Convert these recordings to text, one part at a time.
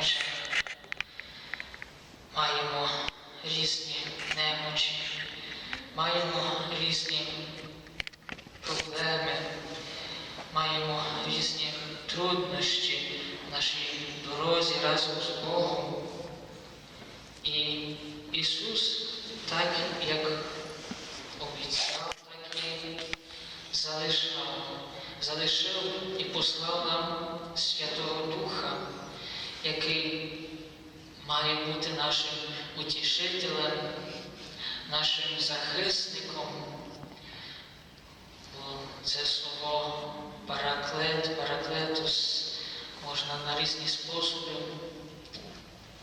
немочі. Маємо різні немочі, маємо різні проблеми, маємо різні труднощі в нашій дорозі разом з Богом. І Ісус, так як обіцяв, так і залишав, залишив і послав нам Святого Духа, який має бути нашим утішителем, нашим захисником. Бо це слово параклет, параклетус можна на різні способи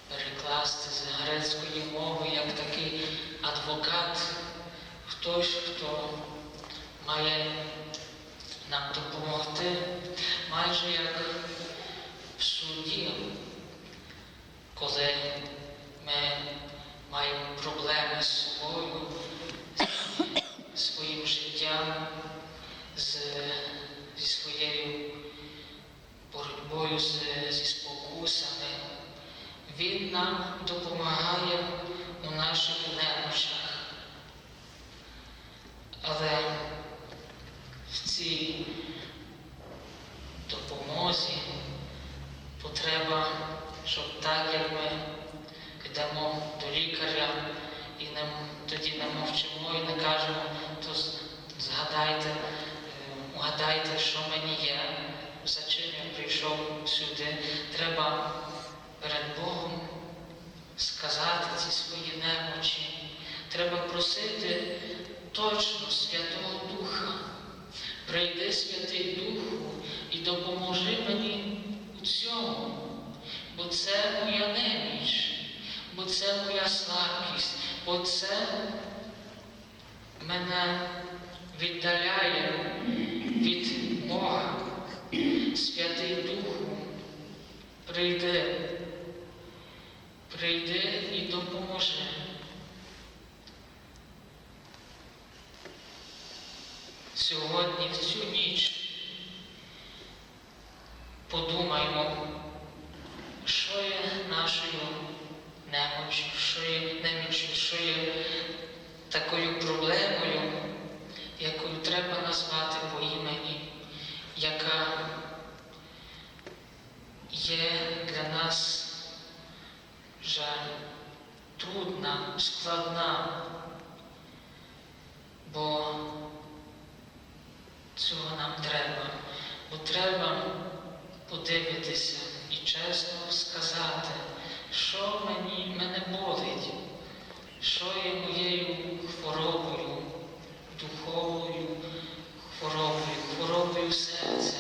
перекласти з грецької мови як такий адвокат, хтось, хто має нам допомогти, майже як в суді, коли ми маємо проблеми з собою, з своїм життям, з, зі своєю боротьбою з, зі спокусами. Він нам допомагає у наших немощах. Але в цій допомозі потреба, щоб так, як ми йдемо до лікаря і не, тоді не мовчимо і не кажемо, то з- згадайте, е, що мені є, за чим я прийшов сюди. Треба перед Богом сказати ці свої немочі. Треба просити точно Святого Духа. Прийди, Святий Духу, і допоможи мені у цьому, бо це моя неміч, бо це моя слабкість, бо це мене віддаляє. Святий Духу, прийди, прийди і допоможи. Сьогодні, в цю ніч, подумаймо, що є нашою немочі, що є неміччю, що є такою проблемою, якою треба назвати по імені, яка є для нас вже трудна, складна, бо цього нам треба, бо треба подивитися і чесно сказати, що мені мене болить, що є моєю хворобою, духовою хворобою, хворобою серця.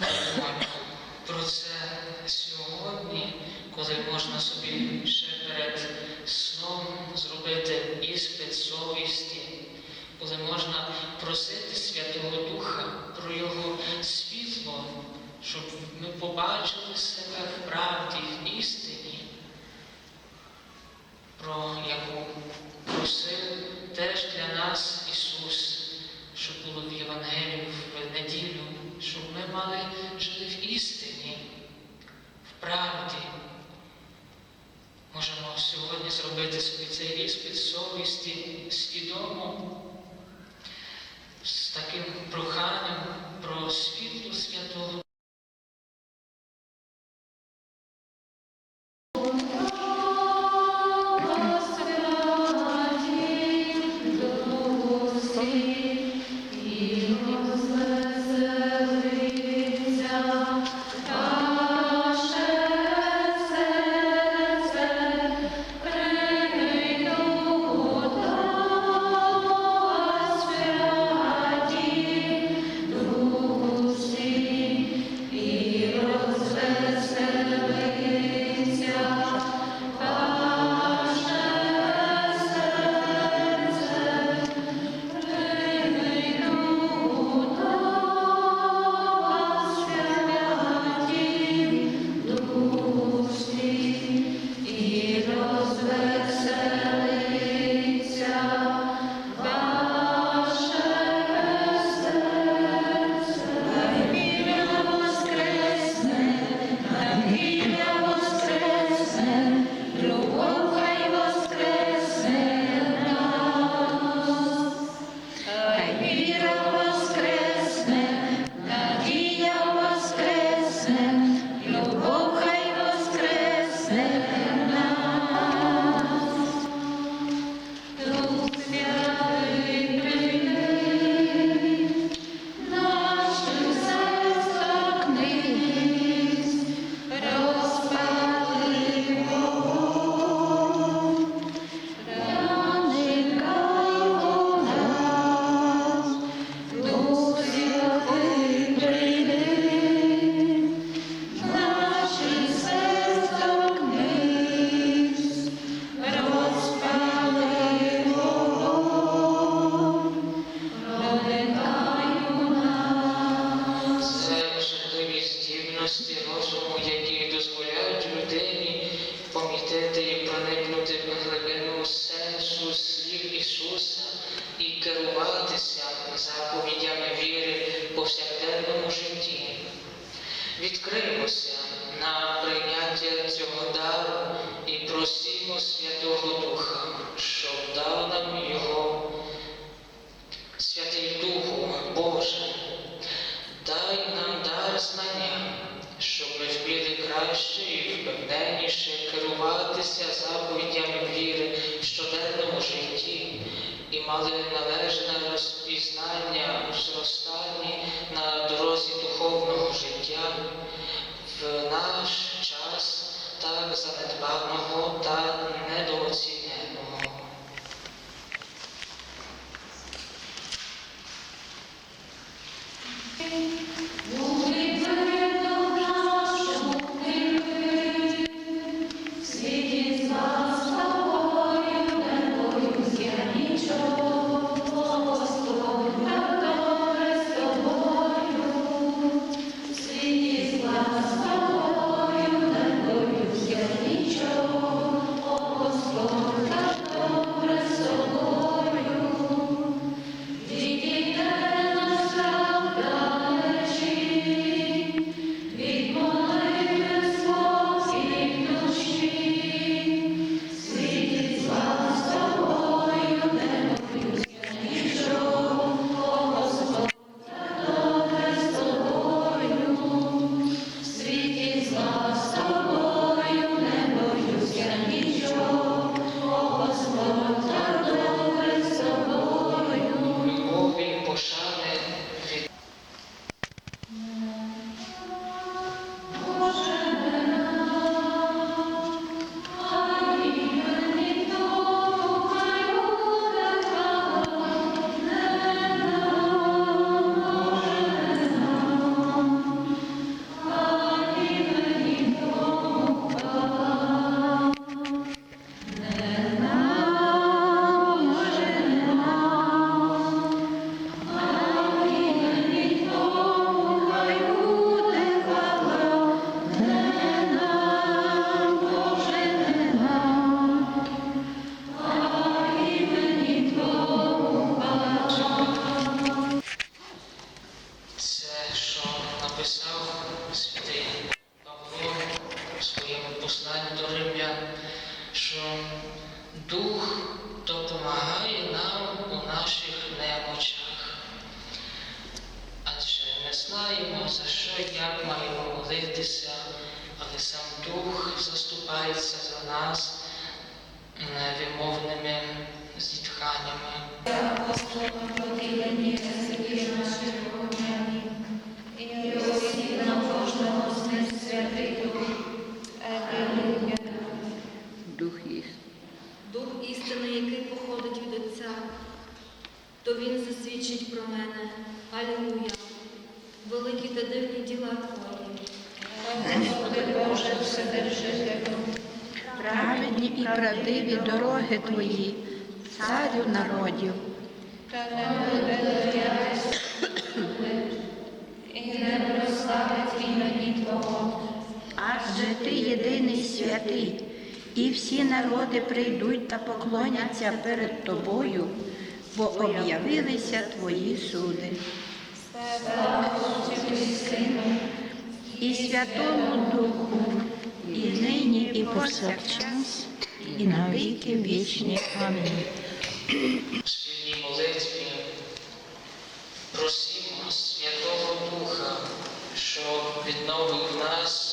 Думаємо про це сьогодні, коли можна собі ще перед сном зробити іспит совісті, коли можна просити Святого Духа про Його світло, щоб ми побачили себе в житті. Відкриємося на прийняття цього дару і просимо Святого Духа, щоб дав нам його Святий Духу Боже, дай нам дар знання, щоб ми вміли краще і впевненіше керуватися заповідями віри в щоденному житті і мали належне розпізнання у зростанні на дорозі духовного життя в наш час так занедбаного та недооціненого. Допомагає нам у наших немочах. Адже не знаємо, за що як маємо молитися, але сам Дух заступається за нас невимовними зітханнями. То Він засвідчить про мене. Алілуя! Великі та дивні діла Твої. Господи Боже, Вседержителю, праведні і правдиві дороги Твої, царю народів. Та не буде доярись і не прославить імені Твого. Адже ти єдиний святий, і всі народи прийдуть та поклоняться перед тобою, бо об'явилися твої суди. Слава і Святому Духу, і нині, і повсякчас, і на віки вічні. Амінь. У молитві просимо Святого Духа, щоб відновив нас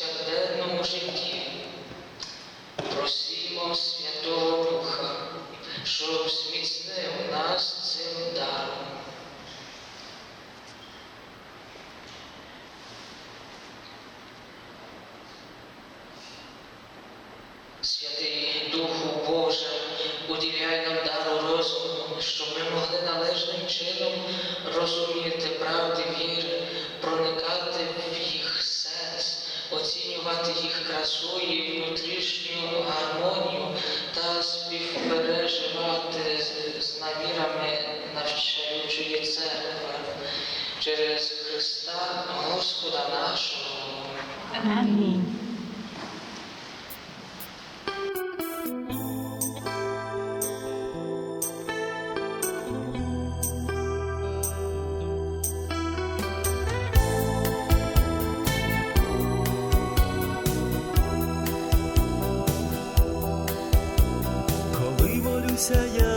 question. визнавати їх красу і внутрішню гармонію та співпереживати з намірами навчаючої церкви через Христа Господа нашого. Амінь. saya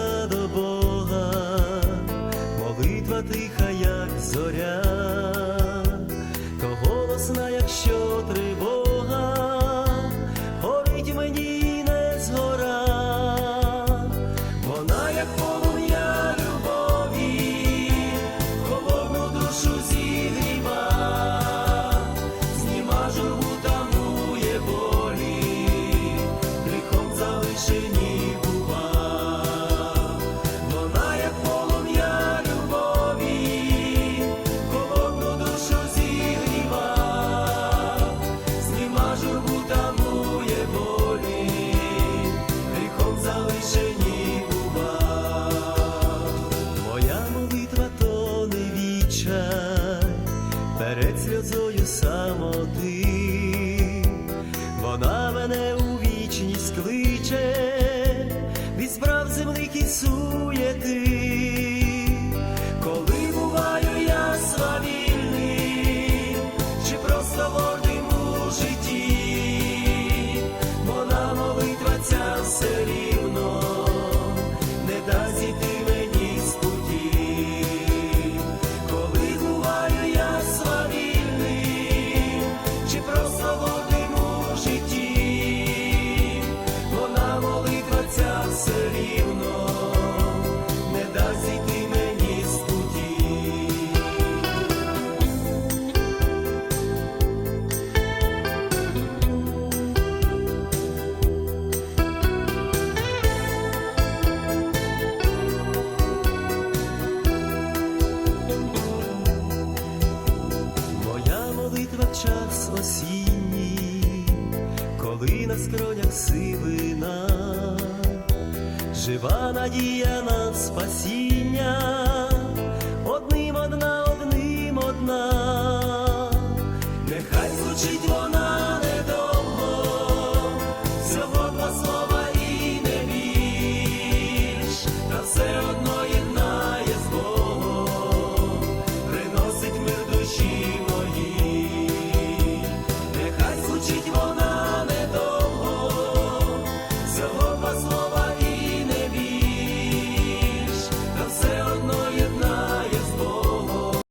земли кінцує ти.